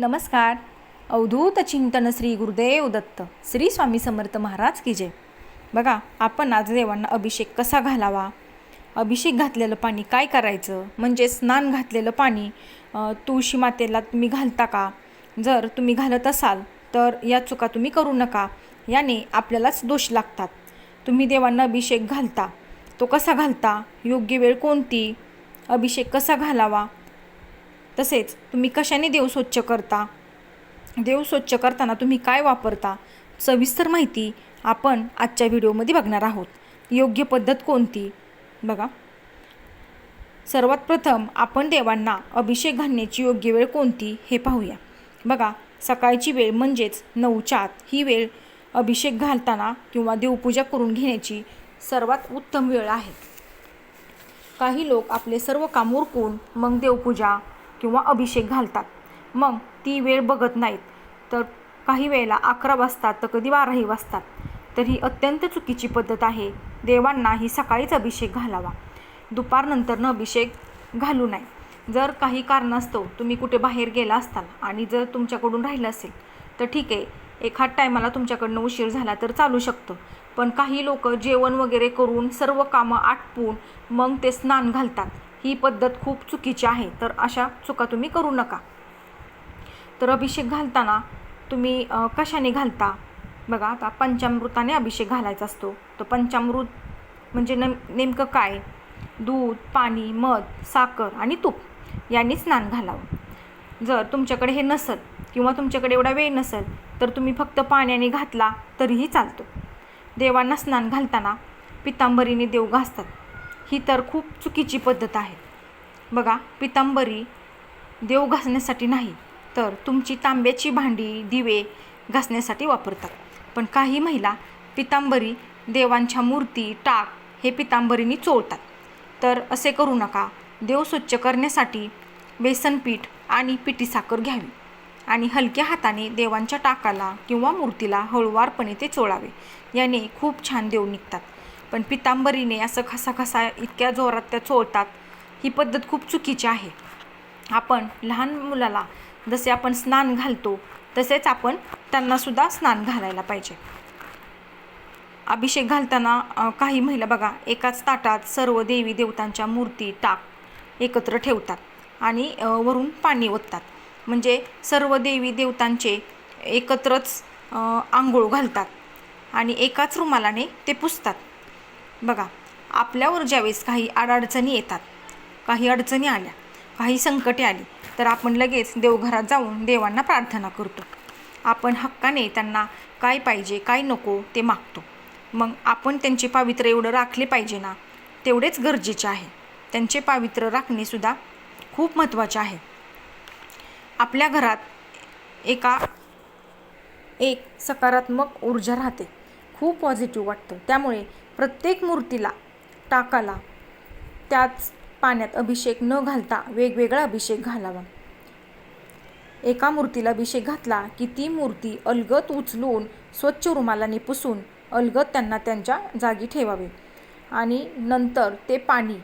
नमस्कार. अवधूत चिंतन श्री गुरुदेव दत्त श्री स्वामी समर्थ महाराज की जय. बघा आपण आज देवांना अभिषेक कसा घालावा? अभिषेक घातलेलं पाणी काय करायचं? म्हणजे स्नान घातलेलं पाणी तुळशी मातेला तुम्ही घालता का? जर तुम्ही घालत असाल तर या चुका तुम्ही करू नका. याने आपल्यालाच दोष लागतात. तुम्ही देवांना अभिषेक घालता. तो कसा घालता? योग्य वेळ कोणती? अभिषेक कसा घालावा? तसेच तुम्ही कशाने देव स्वच्छ करता? देव स्वच्छ करताना तुम्ही काय वापरता? सविस्तर माहिती आपण आजच्या व्हिडिओमध्ये बघणार आहोत. योग्य पद्धत कोणती? बघा. सर्वात प्रथम आपण देवांना अभिषेक घालण्याची योग्य वेळ कोणती हे पाहूया. बघा सकाळची वेळ म्हणजेच नऊच्यात ही वेळ अभिषेक घालताना किंवा देवपूजा करून घेण्याची सर्वात उत्तम वेळ आहे. काही लोक आपले सर्व काम उरकून मग देवपूजा किंवा अभिषेक घालतात. मग ती वेळ बघत नाहीत. तर काही वेळेला अकरा वाजतात तर कधी बाराही वाजतात तर ही अत्यंत चुकीची पद्धत आहे. देवांना ही सकाळीच अभिषेक घालावा. दुपारनंतरनं अभिषेक घालू नये. जर काही कारणास्तव तुम्ही कुठे बाहेर गेला असताल आणि जर तुमच्याकडून राहिलं असेल तर ठीक आहे. एखाद टायमाला तुमच्याकडनं उशीर झाला तर चालू शकतं. पण काही लोक जेवण वगैरे करून सर्व कामं आटपून मग ते स्नान घालतात. ही पद्धत खूप चुकीची आहे तर अशा चुका तुम्ही करू नका. तर अभिषेक घालताना तुम्ही कशाने घालता? बघा आता पंचामृताने अभिषेक घालायचा असतो. तर पंचामृत म्हणजे नेम नेमकं काय? दूध पाणी मध साखर आणि तूप यांनी स्नान घालावं. जर तुमच्याकडे हे नसेल किंवा तुमच्याकडे एवढा वेळ नसेल तर तुम्ही फक्त पाण्याने घातला तरीही चालतो. देवांना स्नान घालताना पितांबरीने देव घासतात. ही तर खूप चुकीची पद्धत आहे. बघा पितांबरी देव घासण्यासाठी नाही तर तुमची तांब्याची भांडी दिवे घासण्यासाठी वापरतात. पण काही महिला पितांबरी देवांच्या मूर्ती टाक हे पितांबरीने चोळतात. तर असे करू नका. देव स्वच्छ करण्यासाठी बेसनपीठ आणि पिठी साखर घ्यावी आणि हलक्या हाताने देवांच्या टाकाला किंवा मूर्तीला हळूवारपणे ते चोळावे. याने खूप छान देव निघतात. पण पितांबरीने असं खसा खसा इतक्या जोरात त्या चोळतात. ही पद्धत खूप चुकीची आहे. आपण लहान मुलाला जसे आपण स्नान घालतो तसेच आपण त्यांनासुद्धा स्नान घालायला पाहिजे. अभिषेक घालताना काही महिला बघा एकाच ताटात सर्व देवी देवतांच्या मूर्ती टाक एकत्र ठेवतात आणि वरून पाणी ओततात. म्हणजे सर्व देवी देवतांचे एकत्रच आंघोळ घालतात आणि एकाच रुमालाने ते पुसतात. बघा आपल्यावर ज्यावेळेस काही अडअडचणी येतात काही अडचणी आल्या काही संकटे आली तर आपण लगेच देवघरात जाऊन देवांना प्रार्थना करतो. आपण हक्काने त्यांना काय पाहिजे काय नको ते मागतो. मग आपण त्यांचे पावित्र्य एवढं राखले पाहिजे ना तेवढेच गरजेचे आहे. त्यांचे पावित्र्य राखणेसुद्धा खूप महत्त्वाचे आहे. आपल्या घरात एका एक सकारात्मक ऊर्जा राहते. खूप पॉझिटिव्ह वाटतं. त्यामुळे प्रत्येक मूर्तीला टाकाला त्याच पाण्यात अभिषेक न घालता वेगवेगळा अभिषेक घालावा. एका मूर्तीला अभिषेक घातला की ती मूर्ती अलगत उचलून स्वच्छ रुमालाने पुसून अलगत त्यांना त्यांच्या जागी ठेवावे. आणि नंतर ते पाणी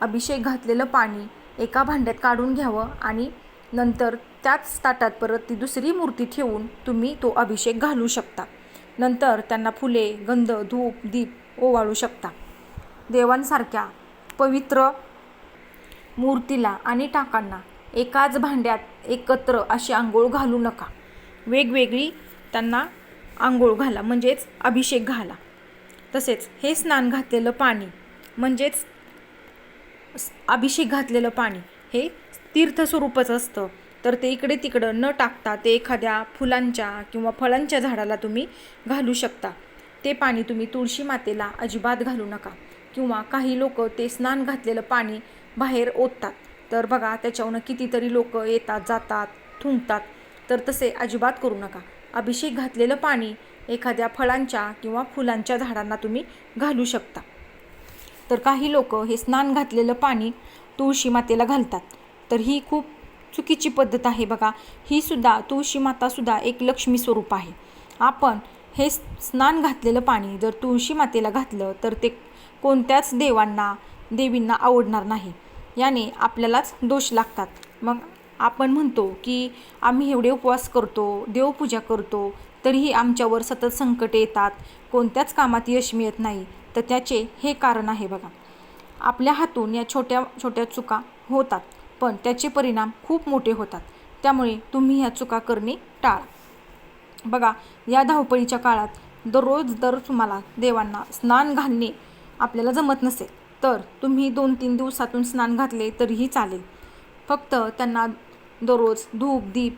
अभिषेक घातलेलं पाणी एका भांड्यात काढून घ्यावं आणि नंतर त्याच ताटात परत ती दुसरी मूर्ती ठेवून तुम्ही तो अभिषेक घालू शकता. नंतर त्यांना फुले गंध धूप दीप ओवाळू शकता. देवांसारख्या पवित्र मूर्तीला आणि टाकांना एकाच भांड्यात एकत्र अशी आंघोळ घालू नका. वेगवेगळी त्यांना आंघोळ घाला म्हणजेच अभिषेक घाला. तसेच हे स्नान घातलेलं पाणी म्हणजेच अभिषेक घातलेलं पाणी हे तीर्थस्वरूपच असतं. तर ते इकडे तिकडं न टाकता ते एखाद्या फुलांच्या किंवा फळांच्या झाडाला तुम्ही घालू शकता. ते पाणी तुम्ही तुळशी मातेला अजिबात घालू नका. किंवा काही लोक ते स्नान घातलेलं पाणी बाहेर ओततात. तर बघा त्याच्यावरनं कितीतरी लोक येतात जातात थुंकतात. तर तसे अजिबात करू नका. अभिषेक घातलेलं पाणी एखाद्या फळांच्या किंवा फुलांच्या झाडांना तुम्ही घालू शकता. तर काही लोक हे स्नान घातलेलं पाणी तुळशी मातेला घालतात. तर ही खूप चुकीची पद्धत आहे बघा. ही सुद्धा तुळशी मातासुद्धा एक लक्ष्मी स्वरूप आहे. आपण हे स्नान घातलेलं पाणी जर तुळशी मातेला घातलं तर ते कोणत्याच देवांना देवींना आवडणार नाही. याने आपल्यालाच दोष लागतात. मग आपण म्हणतो की आम्ही एवढे उपवास करतो देवपूजा करतो तरीही आमच्यावर सतत संकटे येतात. कोणत्याच कामात यश मिळत नाही. तर त्याचे हे कारण आहे बघा. आपल्या हातून या छोट्या छोट्या चुका होतात. पण त्याचे परिणाम खूप मोठे होतात. त्यामुळे तुम्ही ह्या चुका करणे टाळा. बघा या धावपळीच्या काळात दररोज दर तुम्हाला देवांना स्नान घालणे आपल्याला जमत नसेल तर तुम्ही दोन तीन दिवसातून स्नान घातले तरीही चालेल. फक्त त्यांना दररोज धूप दीप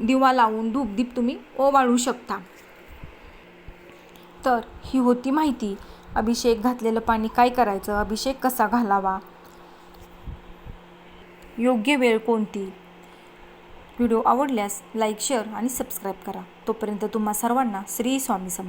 दिवा लावून धूप दीप तुम्ही ओवाळू शकता. तर ही होती माहिती. अभिषेक घातलेलं पाणी काय करायचं? अभिषेक कसा घालावा? योग्य वेळ कोणती? व्हिडिओ आवडल्यास लाईक शेअर आणि सबस्क्राईब करा. तोपर्यंत तुम्हा सर्वांना श्री स्वामी सम